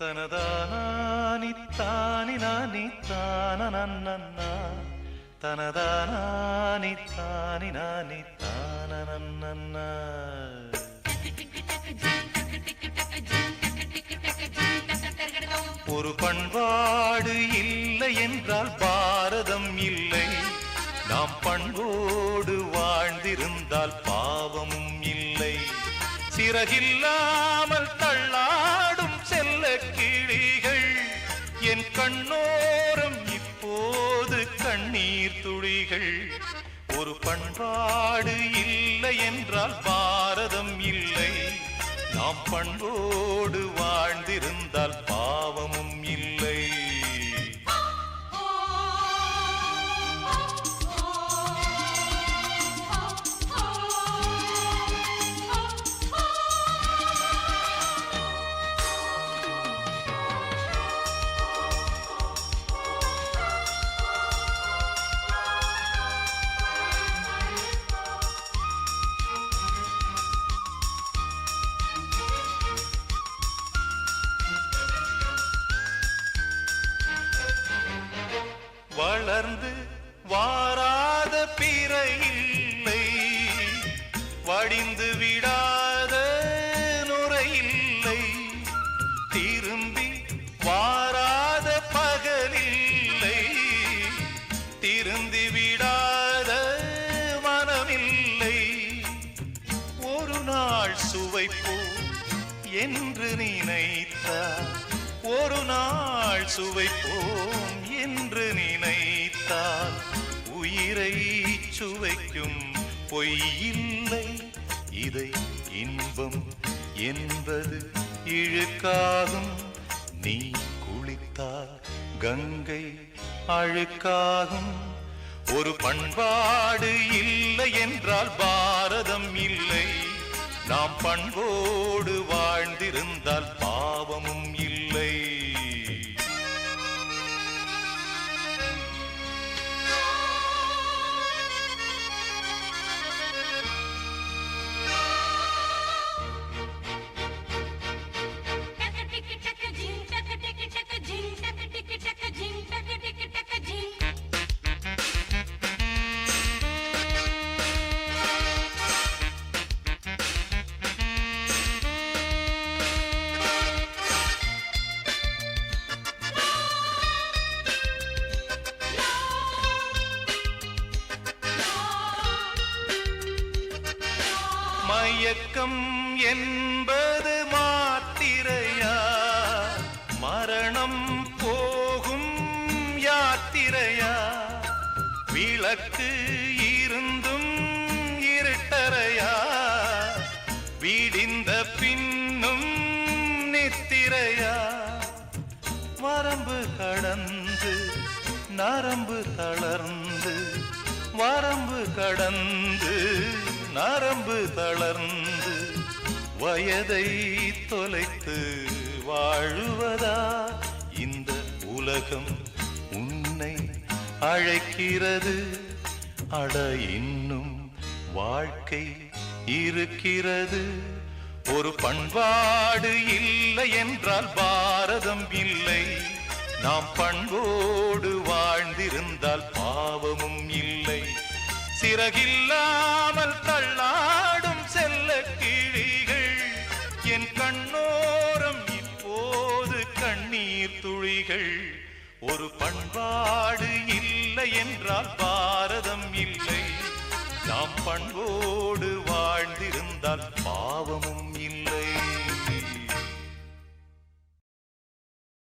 தனதானி தானி நானி தான நன்னா தனதானி தானி நானி தான நன்னா ஒரு பண்பாடு இல்லை என்றால் பாரதம் இல்லை. நாம் பண்போடு வாழ்ந்திருந்தால் பாவமும் இல்லை. சிறகில்லாமல் தழ கண்ணோரம். இப்போது கண்ணீர் துளிகள். ஒரு பண்பாடு இல்லை என்றால் பாரதம் இல்லை. நாம் பண்போடு வாழ்ந்திரு வளர்ந்து வாராத பிற இல்லை வடிந்து விடாத நுரை இல்லை திரும்பி வாராத பகலில்லை. திருந்தி விடாத மனமில்லை. ஒரு நாள் சுவைப்போ என்று நினைத்தார். ஒரு நாள் சுவைப்போம் என்று நினைத்தால் உயிரை சுவைக்கும் பொய்யில்லை இதை இன்பம் என்பது இழுக்காகும். நீ குளித்தால் கங்கை அழுக்காகும். ஒரு பண்பாடு இல்லை என்றால் பாரதம் இல்லை. நாம் பண்போடு வாழ்ந்திருந்தால் பாவமும் இல்லை மயக்கம் என்பது மாத்திரையா? மரணம் போகும் யாத்திரையா? விளக்கு இருந்தும் இருட்டறையா? விடிந்த பின்னும் நித்திரையா? வரம்பு கடந்து நரம்பு தளர்ந்து வரம்பு கடந்து நரம்பு தளர்ந்து வயதை தொலைத்து வாழுவதா? இந்த உலகம் உன்னை அழைக்கிறது. அட இன்னும் வாழ்க்கை இருக்கிறது. ஒரு பண்பாடு இல்லை என்றால் பாரதம் இல்லை. நாம் பண்போடு வாழ்ந்திருந்தால் பாவமும் இல்லை. சிறகில்லா தள்ளாடும் செல்ல கிளிகள். என் கண்ணோரம் இப்போது கண்ணீர் துளிகள். ஒரு பண்பாடு இல்லை என்றால் பாரதம் இல்லை. நாம் பண்போடு வாழ்ந்திருந்தால் பாவமும் இல்லை.